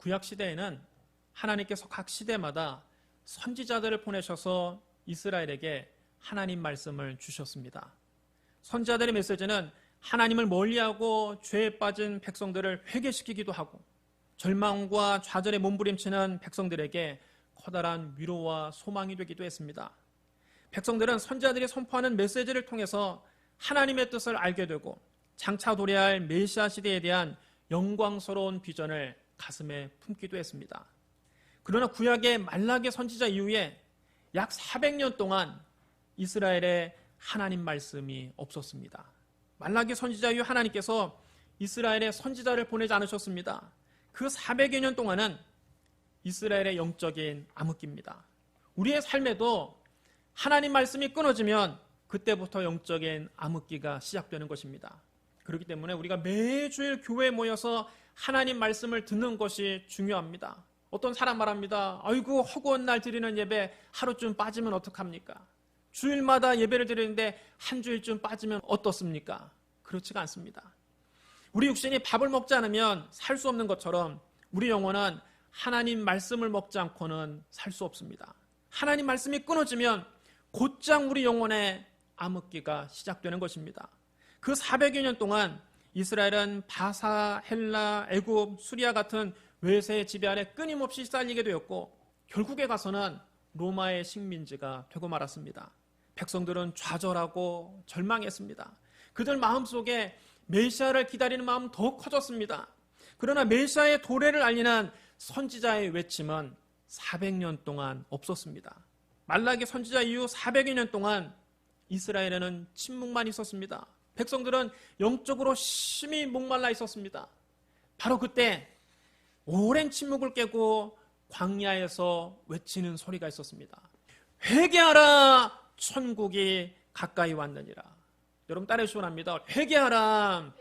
구약 시대에는 하나님께서 각 시대마다 선지자들을 보내셔서 이스라엘에게 하나님 말씀을 주셨습니다. 선지자들의 메시지는 하나님을 멀리하고 죄에 빠진 백성들을 회개시키기도 하고 절망과 좌절에 몸부림치는 백성들에게 커다란 위로와 소망이 되기도 했습니다. 백성들은 선지자들이 선포하는 메시지를 통해서 하나님의 뜻을 알게 되고 장차 도래할 메시아 시대에 대한 영광스러운 비전을 가슴에 품기도 했습니다. 그러나 구약의 말라기 선지자 이후에 약 400년 동안 이스라엘에 하나님 말씀이 없었습니다. 말라기 선지자 이후 하나님께서 이스라엘에 선지자를 보내지 않으셨습니다. 그 400여 년 동안은 이스라엘의 영적인 암흑기입니다. 우리의 삶에도 하나님 말씀이 끊어지면 그때부터 영적인 암흑기가 시작되는 것입니다. 그렇기 때문에 우리가 매주일 교회에 모여서 하나님 말씀을 듣는 것이 중요합니다. 어떤 사람 말합니다. 아이고 허구한 날 드리는 예배 하루쯤 빠지면 어떡합니까? 주일마다 예배를 드리는데 한 주일쯤 빠지면 어떻습니까? 그렇지가 않습니다. 우리 육신이 밥을 먹지 않으면 살 수 없는 것처럼 우리 영혼은 하나님 말씀을 먹지 않고는 살 수 없습니다. 하나님 말씀이 끊어지면 곧장 우리 영혼에 암흑기가 시작되는 것입니다. 그 400여 년 동안 이스라엘은 바사, 헬라, 애굽, 수리아 같은 외세의 지배 아래 끊임없이 쌓이게 되었고 결국에 가서는 로마의 식민지가 되고 말았습니다. 백성들은 좌절하고 절망했습니다. 그들 마음속에 메시아를 기다리는 마음 더 커졌습니다. 그러나 메시아의 도래를 알리는 선지자의 외침은 400년 동안 없었습니다. 말라기 선지자 이후 400여 년 동안 이스라엘에는 침묵만 있었습니다. 백성들은 영적으로 심히 목말라 있었습니다. 바로 그때 오랜 침묵을 깨고 광야에서 외치는 소리가 있었습니다. 회개하라! 천국이 가까이 왔느니라. 여러분 따라해 주시기 바랍니다. 회개하라!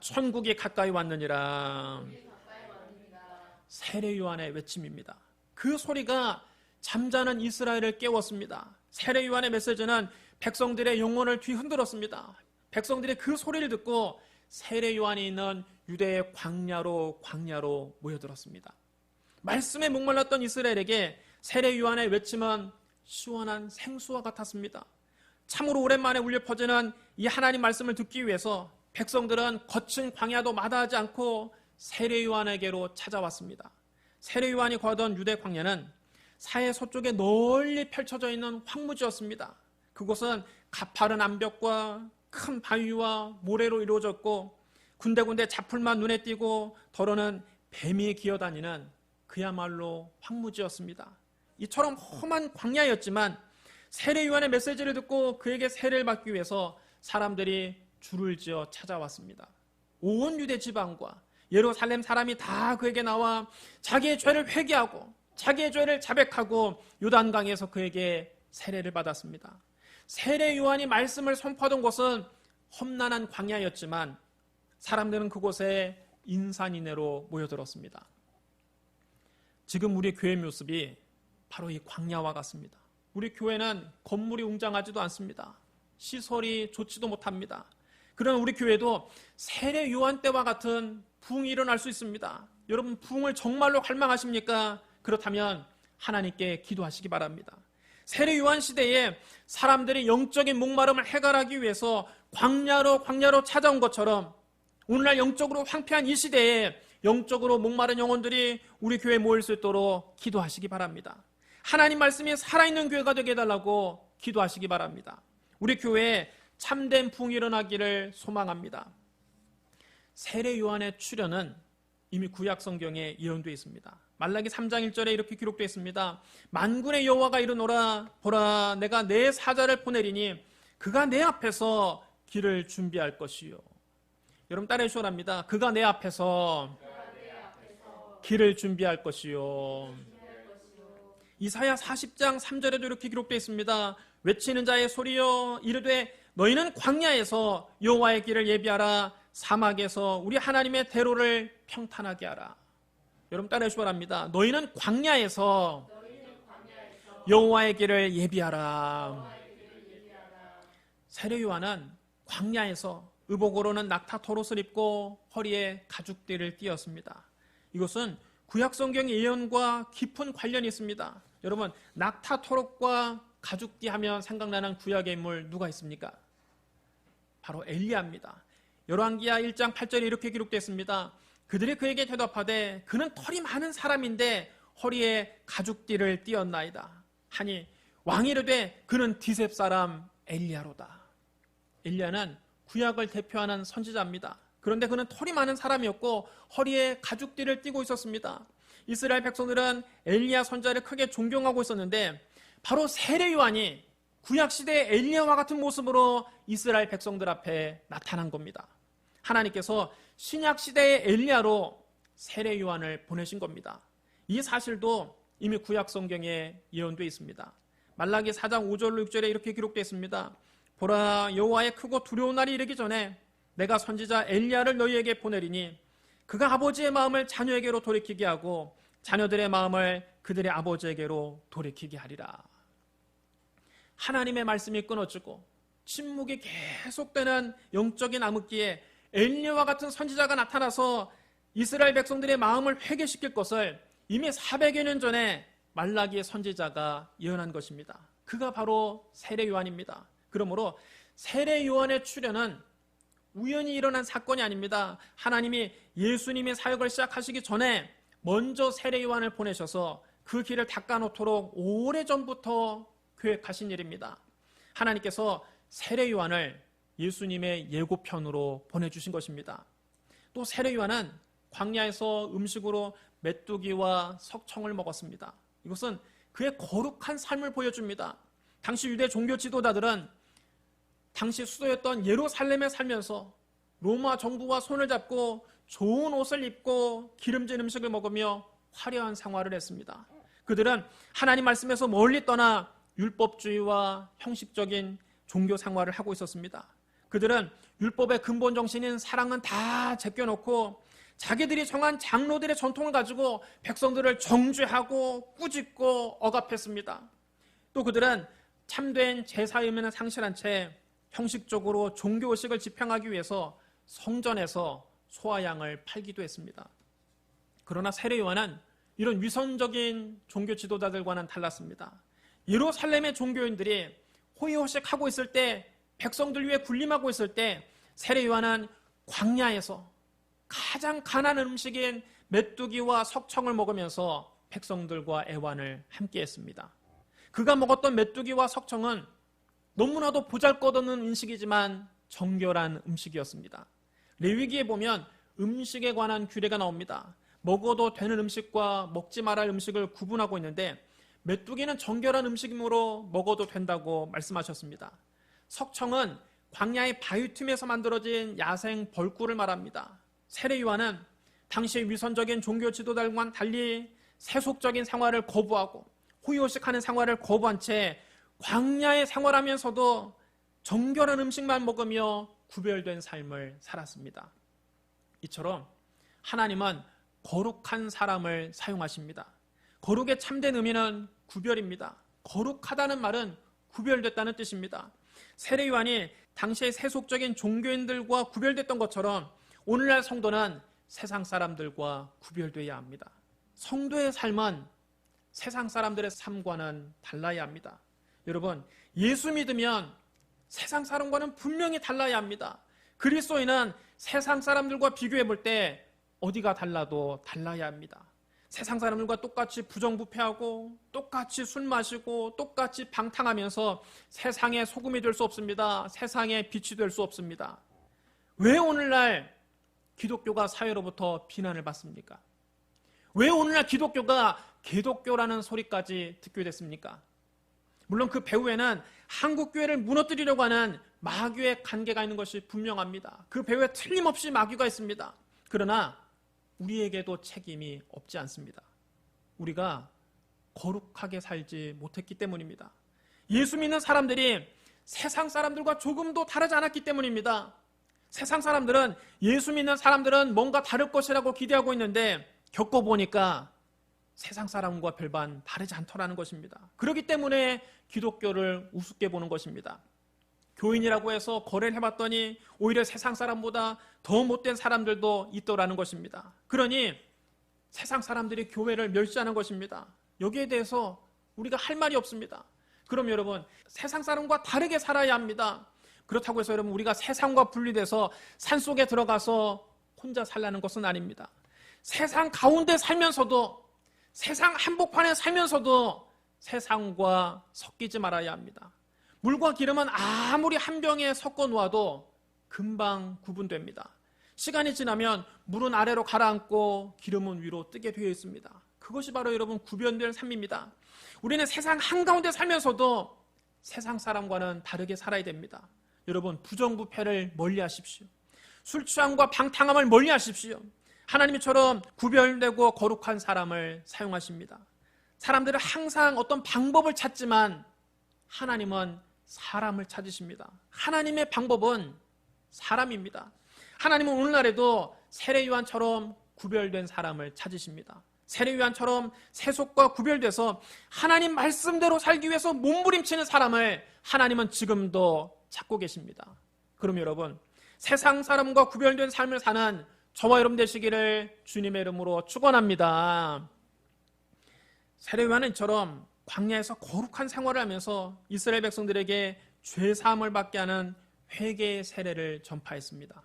천국이 가까이 왔느니라. 세례 요한의 외침입니다. 그 소리가 잠자는 이스라엘을 깨웠습니다. 세례 요한의 메시지는 백성들의 영혼을 뒤흔들었습니다. 백성들이 그 소리를 듣고 세례 요한이 있는 유대의 광야로 광야로 모여들었습니다. 말씀에 목말랐던 이스라엘에게 세례 요한의 외침은 시원한 생수와 같았습니다. 참으로 오랜만에 울려 퍼지는 이 하나님 말씀을 듣기 위해서 백성들은 거친 광야도 마다하지 않고 세례 요한에게로 찾아왔습니다. 세례 요한이 거하던 유대 광야는 사해 서쪽에 널리 펼쳐져 있는 황무지였습니다. 그곳은 가파른 암벽과 큰 바위와 모래로 이루어졌고 군데군데 자풀만 눈에 띄고 더러는 뱀이 기어다니는 그야말로 황무지였습니다. 이처럼 험한 광야였지만 세례 요한의 메시지를 듣고 그에게 세례를 받기 위해서 사람들이 줄을 지어 찾아왔습니다. 온 유대 지방과 예루살렘 사람이 다 그에게 나와 자기의 죄를 회개하고 자기의 죄를 자백하고 요단강에서 그에게 세례를 받았습니다. 세례 요한이 말씀을 선포하던 곳은 험난한 광야였지만 사람들은 그곳에 인산인해로 모여들었습니다. 지금 우리 교회 모습이 바로 이 광야와 같습니다. 우리 교회는 건물이 웅장하지도 않습니다. 시설이 좋지도 못합니다. 그러나 우리 교회도 세례 요한 때와 같은 부흥이 일어날 수 있습니다. 여러분 부흥을 정말로 갈망하십니까? 그렇다면 하나님께 기도하시기 바랍니다. 세례 요한 시대에 사람들이 영적인 목마름을 해결하기 위해서 광야로 광야로 찾아온 것처럼 오늘날 영적으로 황폐한 이 시대에 영적으로 목마른 영혼들이 우리 교회에 모일 수 있도록 기도하시기 바랍니다. 하나님 말씀이 살아있는 교회가 되게 해달라고 기도하시기 바랍니다. 우리 교회에 참된 붕이 일어나기를 소망합니다. 세례 요한의 출현은 이미 구약 성경에 예언되어 있습니다. 말라기 3장 1절에 이렇게 기록되어 있습니다. 만군의 여호와가 이르노라 보라 내가 내 사자를 보내리니 그가 내 앞에서 길을 준비할 것이요. 여러분 따라해 주시랍니다. 그가 내 앞에서 길을 준비할 것이요. 이사야 40장 3절에도 이렇게 기록되어 있습니다. 외치는 자의 소리여 이르되 너희는 광야에서 여호와의 길을 예비하라 사막에서 우리 하나님의 대로를 평탄하게 하라. 여러분 따라해 주시 바랍니다. 너희는 광야에서 여호와의 길을 예비하라. 세례 요한은 광야에서 의복으로는 낙타 토롯을 입고 허리에 가죽띠를 띄었습니다. 이것은 구약 성경의 예언과 깊은 관련이 있습니다. 여러분 낙타 토록과 가죽띠 하면 생각나는 구약의 인물 누가 있습니까? 바로 엘리야입니다. 열왕기하 1장 8절에 이렇게 기록됐습니다. 그들이 그에게 대답하되 그는 털이 많은 사람인데 허리에 가죽띠를 띄었나이다. 하니 왕이 이르되 그는 디셉 사람 엘리야로다. 엘리야는 구약을 대표하는 선지자입니다. 그런데 그는 털이 많은 사람이었고 허리에 가죽띠를 띠고 있었습니다. 이스라엘 백성들은 엘리야 선자를 크게 존경하고 있었는데 바로 세례 요한이 구약 시대의 엘리야와 같은 모습으로 이스라엘 백성들 앞에 나타난 겁니다. 하나님께서 신약 시대의 엘리야로 세례 요한을 보내신 겁니다. 이 사실도 이미 구약 성경에 예언되어 있습니다. 말라기 4장 5절로 6절에 이렇게 기록되어 있습니다. 보라 여호와의 크고 두려운 날이 이르기 전에 내가 선지자 엘리야를 너희에게 보내리니 그가 아버지의 마음을 자녀에게로 돌이키게 하고 자녀들의 마음을 그들의 아버지에게로 돌이키게 하리라. 하나님의 말씀이 끊어지고 침묵이 계속되는 영적인 암흑기에 엘리야와 같은 선지자가 나타나서 이스라엘 백성들의 마음을 회개시킬 것을 이미 400여 년 전에 말라기의 선지자가 예언한 것입니다. 그가 바로 세례 요한입니다. 그러므로 세례 요한의 출현은 우연히 일어난 사건이 아닙니다. 하나님이 예수님의 사역을 시작하시기 전에 먼저 세례 요한을 보내셔서 그 길을 닦아놓도록 오래전부터 계획하신 일입니다. 하나님께서 세례 요한을 예수님의 예고편으로 보내주신 것입니다. 또 세례 요한은 광야에서 음식으로 메뚜기와 석청을 먹었습니다. 이것은 그의 거룩한 삶을 보여줍니다. 당시 유대 종교 지도자들은 당시 수도였던 예루살렘에 살면서 로마 정부와 손을 잡고 좋은 옷을 입고 기름진 음식을 먹으며 화려한 생활을 했습니다. 그들은 하나님 말씀에서 멀리 떠나 율법주의와 형식적인 종교 생활을 하고 있었습니다. 그들은 율법의 근본 정신인 사랑은 다 제껴놓고 자기들이 정한 장로들의 전통을 가지고 백성들을 정죄하고 꾸짖고 억압했습니다. 또 그들은 참된 제사 의면을 상실한 채 형식적으로 종교 의식을 집행하기 위해서 성전에서 소와 양을 팔기도 했습니다. 그러나 세례 요한은 이런 위선적인 종교 지도자들과는 달랐습니다. 예루살렘의 종교인들이 호의호식하고 있을 때 백성들 위해 군림하고 있을 때 세례 요한은 광야에서 가장 가난한 음식인 메뚜기와 석청을 먹으면서 백성들과 애완을 함께 했습니다. 그가 먹었던 메뚜기와 석청은 너무나도 보잘것없는 음식이지만 정결한 음식이었습니다. 레위기에 보면 음식에 관한 규례가 나옵니다. 먹어도 되는 음식과 먹지 말할 음식을 구분하고 있는데 메뚜기는 정결한 음식이므로 먹어도 된다고 말씀하셨습니다. 석청은 광야의 바위 틈에서 만들어진 야생 벌꿀을 말합니다. 세례 요한은 당시의 위선적인 종교 지도자들과는 달리 세속적인 생활을 거부하고 호의호식하는 생활을 거부한 채 광야에 생활하면서도 정결한 음식만 먹으며 구별된 삶을 살았습니다. 이처럼 하나님은 거룩한 사람을 사용하십니다. 거룩의 참된 의미는 구별입니다. 거룩하다는 말은 구별됐다는 뜻입니다. 세례 요한이 당시의 세속적인 종교인들과 구별됐던 것처럼 오늘날 성도는 세상 사람들과 구별되어야 합니다. 성도의 삶은 세상 사람들의 삶과는 달라야 합니다. 여러분, 예수 믿으면 세상 사람과는 분명히 달라야 합니다. 그리스도인은 세상 사람들과 비교해 볼 때 어디가 달라도 달라야 합니다. 세상 사람들과 똑같이 부정부패하고 똑같이 술 마시고 똑같이 방탕하면서 세상의 소금이 될 수 없습니다. 세상의 빛이 될 수 없습니다. 왜 오늘날 기독교가 사회로부터 비난을 받습니까? 왜 오늘날 기독교가 기독교라는 소리까지 듣게 됐습니까? 물론 그 배후에는 한국 교회를 무너뜨리려고 하는 마귀의 관계가 있는 것이 분명합니다. 그 배후에 틀림없이 마귀가 있습니다. 그러나 우리에게도 책임이 없지 않습니다. 우리가 거룩하게 살지 못했기 때문입니다. 예수 믿는 사람들이 세상 사람들과 조금도 다르지 않았기 때문입니다. 세상 사람들은 예수 믿는 사람들은 뭔가 다를 것이라고 기대하고 있는데 겪어보니까 세상 사람과 별반 다르지 않더라는 것입니다. 그렇기 때문에 기독교를 우습게 보는 것입니다. 교인이라고 해서 거래를 해봤더니 오히려 세상 사람보다 더 못된 사람들도 있더라는 것입니다. 그러니 세상 사람들이 교회를 멸시하는 것입니다. 여기에 대해서 우리가 할 말이 없습니다. 그럼 여러분, 세상 사람과 다르게 살아야 합니다. 그렇다고 해서 여러분, 우리가 세상과 분리돼서 산 속에 들어가서 혼자 살라는 것은 아닙니다. 세상 가운데 살면서도, 세상 한복판에 살면서도 세상과 섞이지 말아야 합니다. 물과 기름은 아무리 한 병에 섞어 놓아도 금방 구분됩니다. 시간이 지나면 물은 아래로 가라앉고 기름은 위로 뜨게 되어 있습니다. 그것이 바로 여러분 구별될 삶입니다. 우리는 세상 한가운데 살면서도 세상 사람과는 다르게 살아야 됩니다. 여러분 부정부패를 멀리 하십시오. 술 취함과 방탕함을 멀리 하십시오. 하나님처럼 구별되고 거룩한 사람을 사용하십니다. 사람들은 항상 어떤 방법을 찾지만 하나님은 사람을 찾으십니다. 하나님의 방법은 사람입니다. 하나님은 오늘날에도 세례요한처럼 구별된 사람을 찾으십니다. 세례요한처럼 세속과 구별돼서 하나님 말씀대로 살기 위해서 몸부림치는 사람을 하나님은 지금도 찾고 계십니다. 그럼 여러분, 세상 사람과 구별된 삶을 사는 저와 여러분 되시기를 주님의 이름으로 축원합니다. 세례요한은 이처럼 광야에서 거룩한 생활을 하면서 이스라엘 백성들에게 죄 사함을 받게 하는 회개의 세례를 전파했습니다.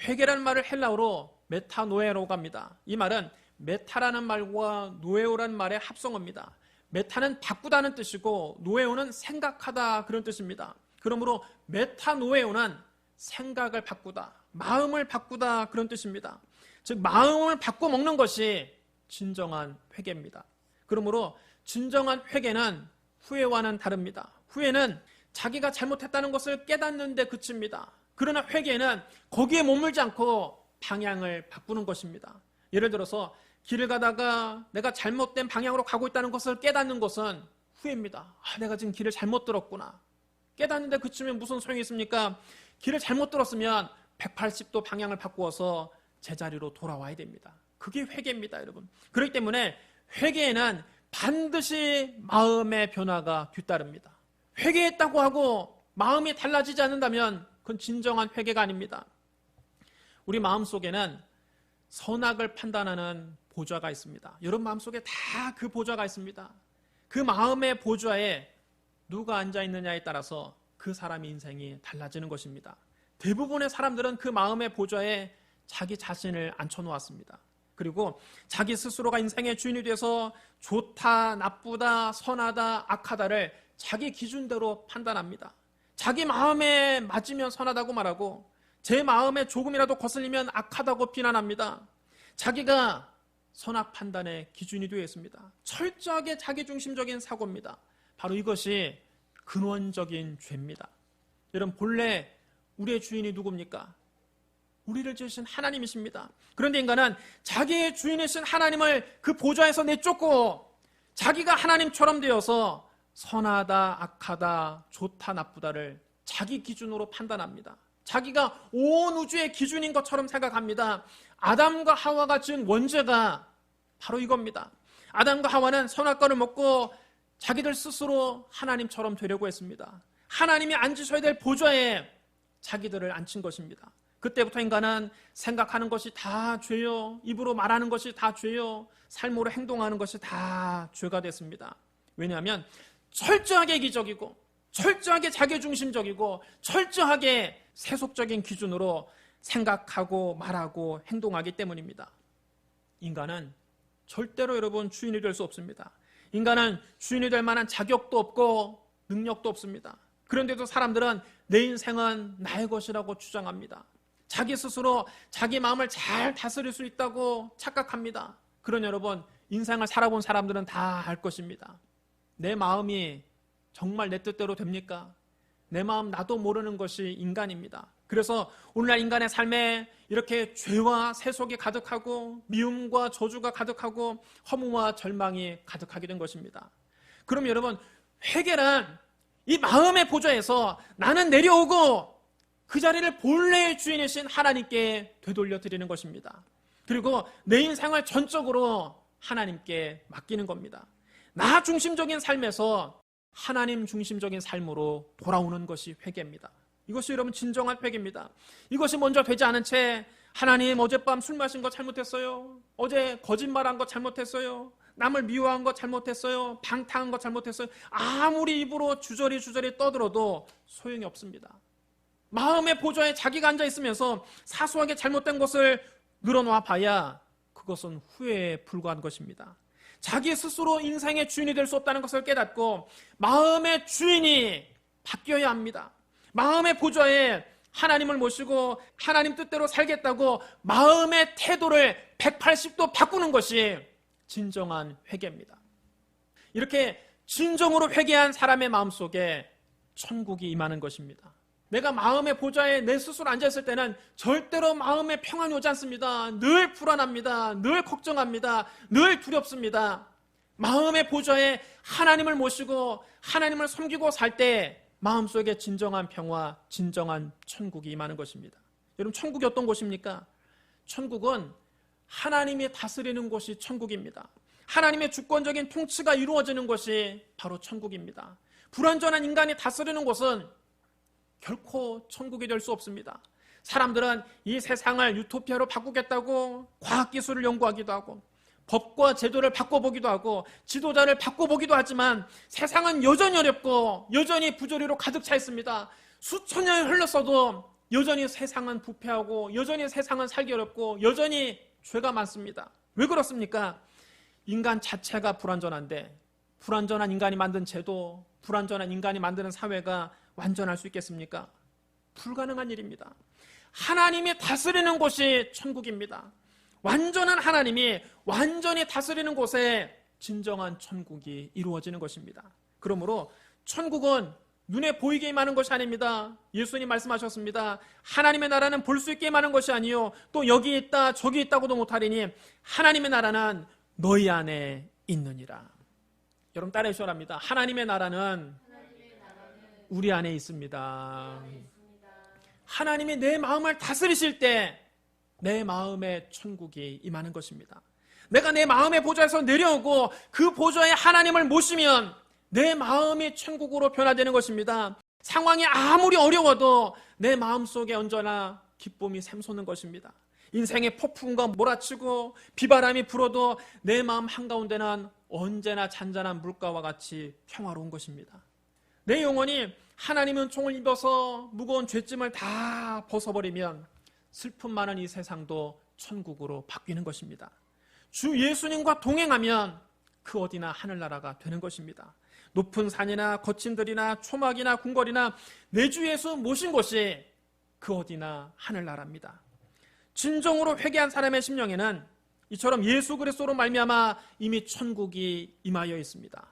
회개라는 말을 헬라어로 메타노에로고 합니다. 이 말은 메타라는 말과 노에오라는 말의 합성어입니다. 메타는 바꾸다는 뜻이고 노에오는 생각하다 그런 뜻입니다. 그러므로 메타노에오는 생각을 바꾸다, 마음을 바꾸다 그런 뜻입니다. 즉 마음을 바꿔 먹는 것이 진정한 회개입니다. 그러므로 진정한 회개는 후회와는 다릅니다. 후회는 자기가 잘못했다는 것을 깨닫는 데 그칩니다. 그러나 회개는 거기에 머물지 않고 방향을 바꾸는 것입니다. 예를 들어서 길을 가다가 내가 잘못된 방향으로 가고 있다는 것을 깨닫는 것은 후회입니다. 아, 내가 지금 길을 잘못 들었구나. 깨닫는데 그치면 무슨 소용이 있습니까? 길을 잘못 들었으면 180도 방향을 바꾸어서 제자리로 돌아와야 됩니다. 그게 회개입니다, 여러분. 그렇기 때문에 회개에는 반드시 마음의 변화가 뒤따릅니다. 회개했다고 하고 마음이 달라지지 않는다면 그건 진정한 회개가 아닙니다. 우리 마음 속에는 선악을 판단하는 보좌가 있습니다. 여러분 마음 속에 다 그 보좌가 있습니다. 그 마음의 보좌에 누가 앉아 있느냐에 따라서 그 사람의 인생이 달라지는 것입니다. 대부분의 사람들은 그 마음의 보좌에 자기 자신을 앉혀놓았습니다. 그리고 자기 스스로가 인생의 주인이 돼서 좋다, 나쁘다, 선하다, 악하다를 자기 기준대로 판단합니다. 자기 마음에 맞으면 선하다고 말하고 제 마음에 조금이라도 거슬리면 악하다고 비난합니다. 자기가 선악 판단의 기준이 되어 있습니다. 철저하게 자기중심적인 사고입니다. 바로 이것이 근원적인 죄입니다. 여러분 본래 우리의 주인이 누굽니까? 우리를 지으신 하나님이십니다. 그런데 인간은 자기의 주인이신 하나님을 그 보좌에서 내쫓고 자기가 하나님처럼 되어서 선하다, 악하다, 좋다, 나쁘다를 자기 기준으로 판단합니다. 자기가 온 우주의 기준인 것처럼 생각합니다. 아담과 하와가 지은 원죄가 바로 이겁니다. 아담과 하와는 선악과를 먹고 자기들 스스로 하나님처럼 되려고 했습니다. 하나님이 앉으셔야 될 보좌에 자기들을 앉힌 것입니다. 그때부터 인간은 생각하는 것이 다 죄요. 입으로 말하는 것이 다 죄요. 삶으로 행동하는 것이 다 죄가 됐습니다. 왜냐하면 철저하게 기적이고 철저하게 자기중심적이고 철저하게 세속적인 기준으로 생각하고 말하고 행동하기 때문입니다. 인간은 절대로 여러분 주인이 될 수 없습니다. 인간은 주인이 될 만한 자격도 없고 능력도 없습니다. 그런데도 사람들은 내 인생은 나의 것이라고 주장합니다. 자기 스스로 자기 마음을 잘 다스릴 수 있다고 착각합니다. 그런 여러분, 인생을 살아본 사람들은 다 알 것입니다. 내 마음이 정말 내 뜻대로 됩니까? 내 마음 나도 모르는 것이 인간입니다. 그래서 오늘날 인간의 삶에 이렇게 죄와 세속이 가득하고 미움과 저주가 가득하고 허무와 절망이 가득하게 된 것입니다. 그럼 여러분, 회개란 이 마음의 보좌에서 나는 내려오고 그 자리를 본래의 주인이신 하나님께 되돌려 드리는 것입니다. 그리고 내 인생을 전적으로 하나님께 맡기는 겁니다. 나 중심적인 삶에서 하나님 중심적인 삶으로 돌아오는 것이 회개입니다. 이것이 여러분 진정한 회개입니다. 이것이 먼저 되지 않은 채 하나님 어젯밤 술 마신 거 잘못했어요. 어제 거짓말한 거 잘못했어요. 남을 미워한 거 잘못했어요. 방탕한 거 잘못했어요. 아무리 입으로 주저리 주저리 떠들어도 소용이 없습니다. 마음의 보좌에 자기가 앉아 있으면서 사소하게 잘못된 것을 늘어놓아 봐야 그것은 후회에 불과한 것입니다. 자기 스스로 인생의 주인이 될 수 없다는 것을 깨닫고 마음의 주인이 바뀌어야 합니다. 마음의 보좌에 하나님을 모시고 하나님 뜻대로 살겠다고 마음의 태도를 180도 바꾸는 것이 진정한 회개입니다. 이렇게 진정으로 회개한 사람의 마음 속에 천국이 임하는 것입니다. 내가 마음의 보좌에 내 스스로 앉아있을 때는 절대로 마음에 평안이 오지 않습니다. 늘 불안합니다. 늘 걱정합니다. 늘 두렵습니다. 마음의 보좌에 하나님을 모시고 하나님을 섬기고 살 때 마음속에 진정한 평화, 진정한 천국이 임하는 것입니다. 여러분, 천국이 어떤 곳입니까? 천국은 하나님이 다스리는 곳이 천국입니다. 하나님의 주권적인 통치가 이루어지는 것이 바로 천국입니다. 불완전한 인간이 다스리는 곳은 결코 천국이 될 수 없습니다. 사람들은 이 세상을 유토피아로 바꾸겠다고 과학기술을 연구하기도 하고 법과 제도를 바꿔보기도 하고 지도자를 바꿔보기도 하지만 세상은 여전히 어렵고 여전히 부조리로 가득 차 있습니다. 수천 년이 흘렀어도 여전히 세상은 부패하고 여전히 세상은 살기 어렵고 여전히 죄가 많습니다. 왜 그렇습니까? 인간 자체가 불완전한데 불완전한 인간이 만든 제도, 불완전한 인간이 만드는 사회가 완전할 수 있겠습니까? 불가능한 일입니다. 하나님이 다스리는 곳이 천국입니다. 완전한 하나님이 완전히 다스리는 곳에 진정한 천국이 이루어지는 것입니다. 그러므로 천국은 눈에 보이게 임하는 것이 아닙니다. 예수님 말씀하셨습니다. 하나님의 나라는 볼 수 있게 임하는 것이 아니요. 또 여기 있다, 저기 있다고도 못하리니 하나님의 나라는 너희 안에 있느니라. 여러분 따라해 주셔랍니다. 하나님의 나라는 우리 안에 있습니다. 하나님이 내 마음을 다스리실 때 내 마음에 천국이 임하는 것입니다. 내가 내 마음의 보좌에서 내려오고 그 보좌에 하나님을 모시면 내 마음이 천국으로 변화되는 것입니다. 상황이 아무리 어려워도 내 마음 속에 언제나 기쁨이 샘솟는 것입니다. 인생의 폭풍과 몰아치고 비바람이 불어도 내 마음 한가운데는 언제나 잔잔한 물가와 같이 평화로운 것입니다. 내 영혼이 하나님은 총을 입어서 무거운 죄짐을 다 벗어버리면 슬픔 많은 이 세상도 천국으로 바뀌는 것입니다. 주 예수님과 동행하면 그 어디나 하늘나라가 되는 것입니다. 높은 산이나 거친 들이나 초막이나 궁궐이나 내주 예수 모신 곳이 그 어디나 하늘나라입니다. 진정으로 회개한 사람의 심령에는 이처럼 예수 그리스도로 말미암아 이미 천국이 임하여 있습니다.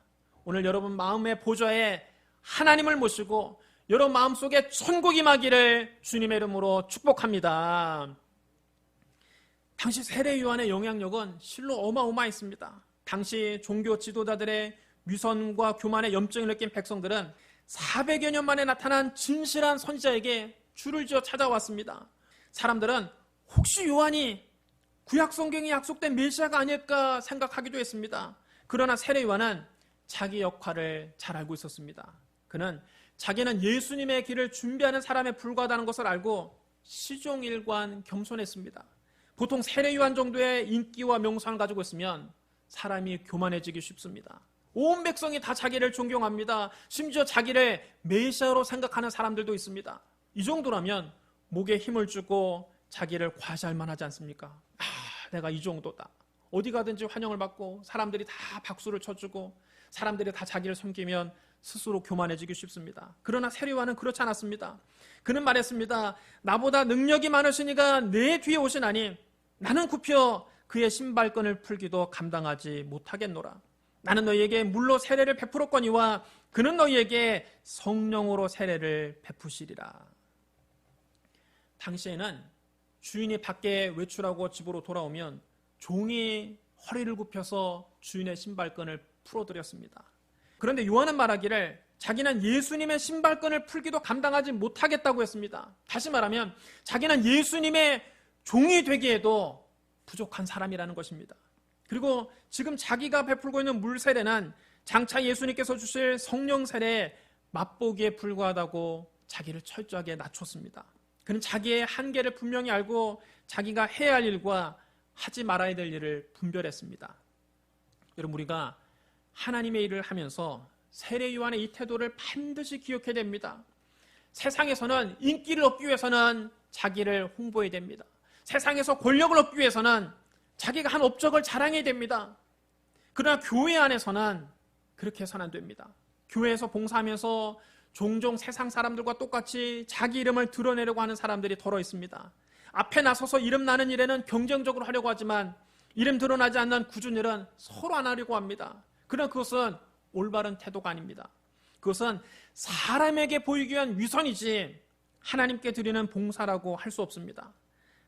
오늘 여러분 마음의 보좌에 하나님을 모시고 여러분 마음속에 천국이 임하기를 주님의 이름으로 축복합니다. 당시 세례 요한의 영향력은 실로 어마어마했습니다. 당시 종교 지도자들의 위선과 교만의 염증을 느낀 백성들은 400여 년 만에 나타난 진실한 선지자에게 줄을 지어 찾아왔습니다. 사람들은 혹시 요한이 구약 성경에 약속된 메시아가 아닐까 생각하기도 했습니다. 그러나 세례 요한은 자기 역할을 잘 알고 있었습니다. 그는 자기는 예수님의 길을 준비하는 사람에 불과하다는 것을 알고 시종일관 겸손했습니다. 보통 세례 요한 정도의 인기와 명성을 가지고 있으면 사람이 교만해지기 쉽습니다. 온 백성이 다 자기를 존경합니다. 심지어 자기를 메시아로 생각하는 사람들도 있습니다. 이 정도라면 목에 힘을 주고 자기를 과시할 만하지 않습니까? 아, 내가 이 정도다. 어디 가든지 환영을 받고 사람들이 다 박수를 쳐주고 사람들이 다 자기를 섬기면 스스로 교만해지기 쉽습니다. 그러나 세례와는 그렇지 않았습니다. 그는 말했습니다. 나보다 능력이 많으시니가 내 뒤에 오시나니 나는 굽혀 그의 신발끈을 풀기도 감당하지 못하겠노라. 나는 너희에게 물로 세례를 베풀었거니와 그는 너희에게 성령으로 세례를 베푸시리라. 당시에는 주인이 밖에 외출하고 집으로 돌아오면 종이 허리를 굽혀서 주인의 신발끈을 풀어드렸습니다. 그런데 요한은 말하기를 자기는 예수님의 신발끈을 풀기도 감당하지 못하겠다고 했습니다. 다시 말하면 자기는 예수님의 종이 되기에도 부족한 사람이라는 것입니다. 그리고 지금 자기가 베풀고 있는 물 세례는 장차 예수님께서 주실 성령 세례에 맛보기에 불과하다고 자기를 철저하게 낮췄습니다. 그는 자기의 한계를 분명히 알고 자기가 해야 할 일과 하지 말아야 될 일을 분별했습니다. 여러분 우리가 하나님의 일을 하면서 세례 요한의 이 태도를 반드시 기억해야 됩니다. 세상에서는 인기를 얻기 위해서는 자기를 홍보해야 됩니다. 세상에서 권력을 얻기 위해서는 자기가 한 업적을 자랑해야 됩니다. 그러나 교회 안에서는 그렇게 해서는 안 됩니다. 교회에서 봉사하면서 종종 세상 사람들과 똑같이 자기 이름을 드러내려고 하는 사람들이 덜어 있습니다. 앞에 나서서 이름 나는 일에는 경쟁적으로 하려고 하지만 이름 드러나지 않는 굳은 일은 서로 안 하려고 합니다. 그러나 그것은 올바른 태도가 아닙니다. 그것은 사람에게 보이기 위한 위선이지 하나님께 드리는 봉사라고 할 수 없습니다.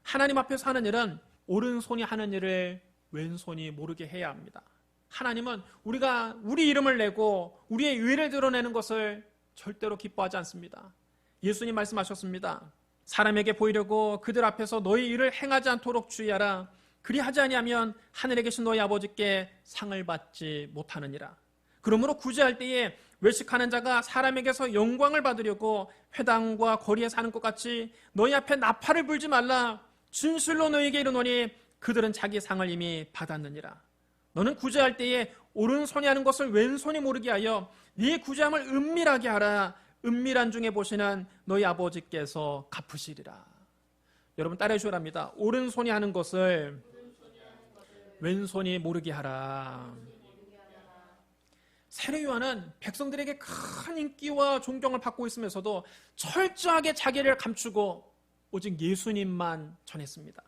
하나님 앞에서 하는 일은 오른손이 하는 일을 왼손이 모르게 해야 합니다. 하나님은 우리가 우리 이름을 내고 우리의 의를 드러내는 것을 절대로 기뻐하지 않습니다. 예수님 말씀하셨습니다. 사람에게 보이려고 그들 앞에서 너희 일을 행하지 않도록 주의하라. 그리하지 아니하면 하늘에 계신 너희 아버지께 상을 받지 못하느니라. 그러므로 구제할 때에 외식하는 자가 사람에게서 영광을 받으려고 회당과 거리에 사는 것 같이 너희 앞에 나팔을 불지 말라. 진실로 너희에게 이르노니 그들은 자기 상을 이미 받았느니라. 너는 구제할 때에 오른손이 하는 것을 왼손이 모르게 하여 네 구제함을 은밀하게 하라. 은밀한 중에 보시는 너희 아버지께서 갚으시리라. 여러분 따라해 주랍니다. 오른손이 하는 것을 왼손이 모르게 하라. 세례 요한은 백성들에게 큰 인기와 존경을 받고 있으면서도 철저하게 자기를 감추고 오직 예수님만 전했습니다.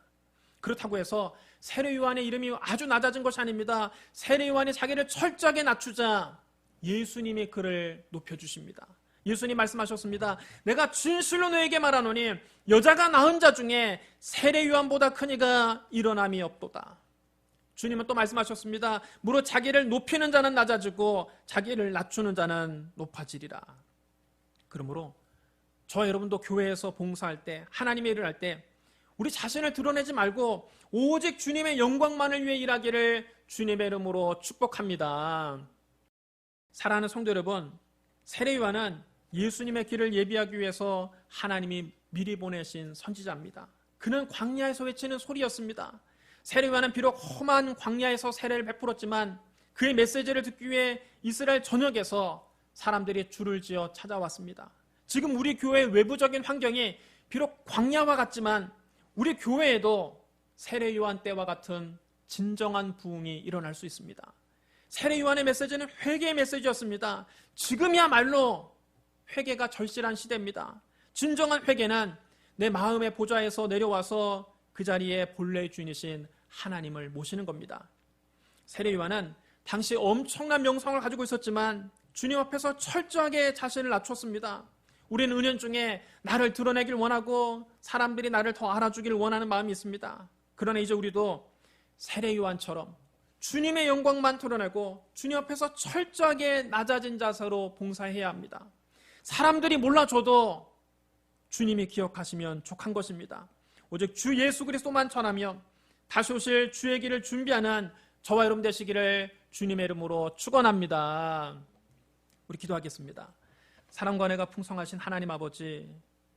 그렇다고 해서 세례 요한의 이름이 아주 낮아진 것이 아닙니다. 세례 요한이 자기를 철저하게 낮추자 예수님이 그를 높여 주십니다. 예수님 말씀하셨습니다. 내가 진실로 너에게 말하노니 여자가 낳은 자 중에 세례 요한보다 큰 이가 일어남이 없도다. 주님은 또 말씀하셨습니다. 무릇 자기를 높이는 자는 낮아지고 자기를 낮추는 자는 높아지리라. 그러므로 저 여러분도 교회에서 봉사할 때 하나님의 일을 할 때 우리 자신을 드러내지 말고 오직 주님의 영광만을 위해 일하기를 주님의 이름으로 축복합니다. 사랑하는 성도 여러분, 세례 요한은 예수님의 길을 예비하기 위해서 하나님이 미리 보내신 선지자입니다. 그는 광야에서 외치는 소리였습니다. 세례요한은 비록 험한 광야에서 세례를 베풀었지만 그의 메시지를 듣기 위해 이스라엘 전역에서 사람들이 줄을 지어 찾아왔습니다. 지금 우리 교회의 외부적인 환경이 비록 광야와 같지만 우리 교회에도 세례 요한 때와 같은 진정한 부흥이 일어날 수 있습니다. 세례 요한의 메시지는 회개의 메시지였습니다. 지금이야말로 회개가 절실한 시대입니다. 진정한 회개는 내 마음의 보좌에서 내려와서 그 자리에 본래 주인이신 하나님을 모시는 겁니다. 세례 요한은 당시 엄청난 명성을 가지고 있었지만 주님 앞에서 철저하게 자신을 낮췄습니다. 우리는 은연 중에 나를 드러내길 원하고 사람들이 나를 더 알아주길 원하는 마음이 있습니다. 그러나 이제 우리도 세례 요한처럼 주님의 영광만 드러내고 주님 앞에서 철저하게 낮아진 자세로 봉사해야 합니다. 사람들이 몰라줘도 주님이 기억하시면 족한 것입니다. 오직 주 예수 그리스도만 전하며 다시 오실 주의 길을 준비하는 저와 여러분 되시기를 주님의 이름으로 축원합니다. 우리 기도하겠습니다. 사랑과 내가 풍성하신 하나님 아버지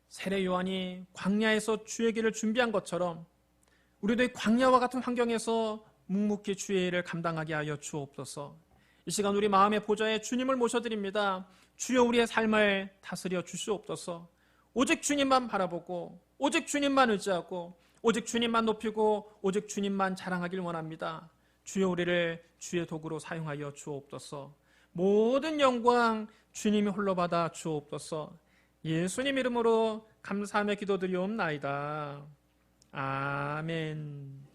세례 요한이 광야에서 주의 길을 준비한 것처럼 우리도 이 광야와 같은 환경에서 묵묵히 주의 일을 감당하게 하여 주옵소서. 이 시간 우리 마음의 보좌에 주님을 모셔드립니다. 주여 우리의 삶을 다스려 주시옵소서. 오직 주님만 바라보고 오직 주님만 의지하고 오직 주님만 높이고 오직 주님만 자랑하길 원합니다. 주여 우리를 주의 도구로 사용하여 주옵소서. 모든 영광 주님이 홀로 받아 주옵소서. 예수님 이름으로 감사하며 기도드리옵나이다. 아멘.